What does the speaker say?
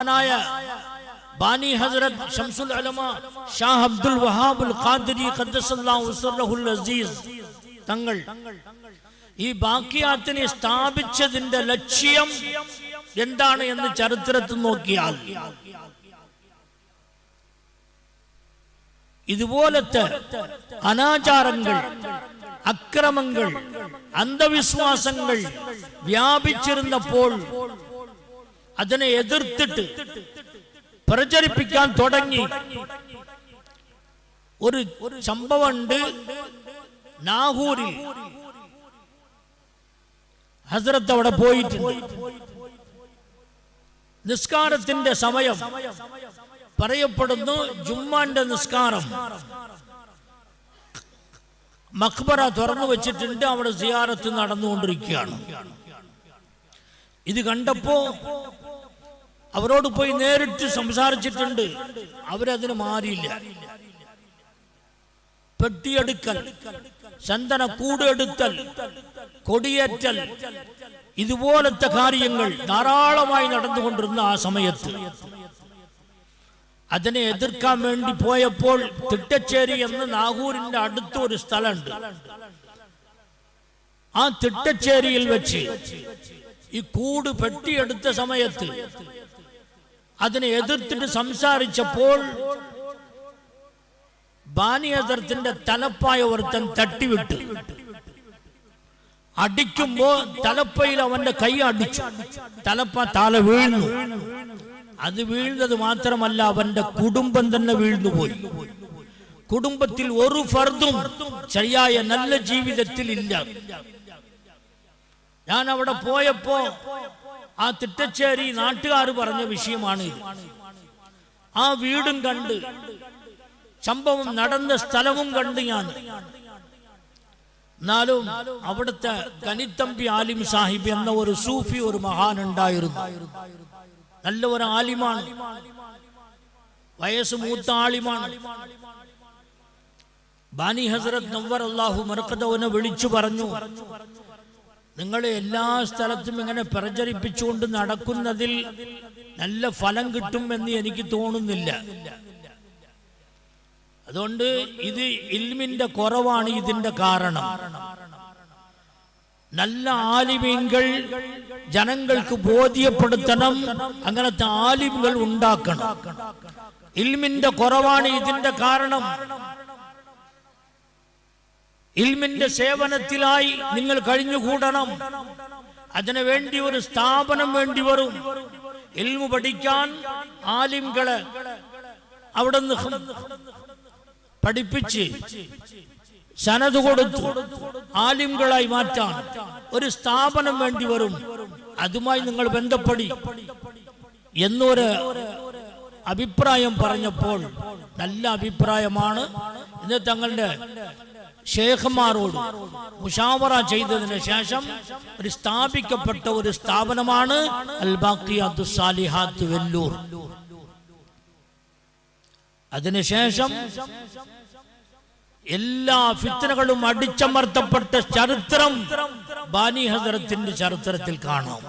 മഹാനായ ബാനി ഹസ്രത്ത് ഷംസുൽ അലമ ഷാഹ് അബ്ദുൽ വഹാബുൽ ഖാദിരി അസീസ് തങ്ങൾ ഈ ബാക്കിയാത്തിനെ സ്ഥാപിച്ചതിന്റെ ലക്ഷ്യം എന്താണ് എന്ന് ചരിത്രത്തിൽ നോക്കിയാൽ ഇതുപോലത്തെ അനാചാരങ്ങൾ അക്രമങ്ങൾ അന്ധവിശ്വാസങ്ങൾ വ്യാപിച്ചിരുന്നപ്പോൾ അതിനെ എതിർത്തിട്ട് പ്രചരിപ്പിക്കാൻ തുടങ്ങി. ഒരു സംഭവമുണ്ട് നാഹൂരിൽ. ഹസ്രത്ത് അവിടെ പോയിട്ടുണ്ട്. നിസ്കാരത്തിന്റെ സമയം പറയപ്പെടുന്നു ജുമ്മാന്റെ നിസ്കാരം. മഖ്ബറ തുറന്നു വെച്ചിട്ടുണ്ട് അവിടെ സിയാറത്ത് നടന്നുകൊണ്ടിരിക്കുകയാണ്. ഇത് കണ്ടപ്പോ അവരോട് പോയി നേരിട്ട് സംസാരിച്ചിട്ടുണ്ട്. അവരതിന് മാറിയില്ല. പെട്ടിയെടുക്കൽ ചന്ദന കൂടെടുത്തൽ കൊടിയേറ്റൽ ഇതുപോലത്തെ കാര്യങ്ങൾ ധാരാളമായി നടന്നുകൊണ്ടിരുന്ന ആ സമയത്ത് അതിനെ എതിർക്കാൻ വേണ്ടി പോയപ്പോൾ തിട്ടച്ചേരി എന്ന് നാഗൂരിന്റെ അടുത്ത ഒരു സ്ഥലമുണ്ട്. ആ തിട്ടച്ചേരിയിൽ വെച്ച് ഈ കൂട് പെട്ടിയെടുത്ത സമയത്ത് അതിനെ എതിർത്തിട്ട് സംസാരിച്ചപ്പോൾ ബാനിയതർത്തിന്റെ തലപ്പായ ഒരുത്തൻ തട്ടിവിട്ടു. അടിക്കുമ്പോ തലപ്പയിൽ അവന്റെ കൈ അടിച്ചു. തലപ്പ താല വീഴുന്നു അത് വീഴുന്നത് മാത്രമല്ല അവന്റെ കുടുംബം തന്നെ വീഴ്ന്നുപോയി. കുടുംബത്തിൽ ഒരു ഫർദും ശരിയായ നല്ല ജീവിതത്തിൽ ഇല്ല. ഞാൻ അവിടെ പോയപ്പോ ആ തിട്ടച്ചേരി നാട്ടുകാർ പറഞ്ഞ വിഷയമാണ് ഇത്. ആ വീടും കണ്ട് സംഭവം നടന്ന സ്ഥലവും കണ്ട് ഞാൻ. എന്നാലും അവിടുത്തെ കനിത്തമ്പി ആലിം സാഹിബ് എന്ന ഒരു സൂഫി ഒരു മഹാൻ ഉണ്ടായിരുന്നു. നല്ല ഒരു ആലിമാണ്. വയസ്സ് മൂത്ത ആളിമാണ്. ബാനി ഹസരത് നവർ അള്ളാഹു മറക്കതവനെ വിളിച്ചു പറഞ്ഞു. നിങ്ങൾ എല്ലാ സ്ഥലത്തും ഇങ്ങനെ പ്രചരിപ്പിച്ചുകൊണ്ട് നടക്കുന്നതിൽ നല്ല ഫലം കിട്ടുമെന്ന് എനിക്ക് തോന്നുന്നില്ല. അതുകൊണ്ട് ഇത് ഇൽമിന്റെ കുറവാണ് ഇതിന്റെ കാരണം. നല്ല ആലിമീങ്ങൾ ജനങ്ങൾക്ക് ബോധ്യപ്പെടുത്തണം അങ്ങനത്തെ ആലിമുകൾ ഉണ്ടാക്കണം. ഇൽമിന്റെ കുറവാണ് ഇതിന്റെ കാരണം. ഇൽമിന്റെ സേവനത്തിലായി നിങ്ങൾ കഴിഞ്ഞുകൂടണം. അതിനു വേണ്ടി ഒരു സ്ഥാപനം വേണ്ടി വരും. ഇൽമു പഠിക്കാൻ ആലിംകളെ അവിടെ നിന്ന് പഠിപ്പിച്ച് സനത് കൊടുത്തു. ആലിംകളായി മാറ്റാൻ ഒരു സ്ഥാപനം വേണ്ടി വരും. അതുമായി നിങ്ങൾ ബന്ധപ്പെടി. എന്നൊരു അഭിപ്രായം പറഞ്ഞപ്പോൾ നല്ല അഭിപ്രായമാണ്. ഇന്ന് തങ്ങളുടെ ഷേഖന്മാരോട് മുഷാവറ ചെയ്തതിന് ശേഷം ഒരു സ്ഥാപിക്കപ്പെട്ട ഒരു സ്ഥാപനമാണ് വെല്ലൂർ. അതിനുശേഷം എല്ലാ ഫിത്തനകളും അടിച്ചമർത്തപ്പെട്ട ചരിത്രം ബാനി ഹസരത്തിന്റെ ചരിത്രത്തിൽ കാണാം.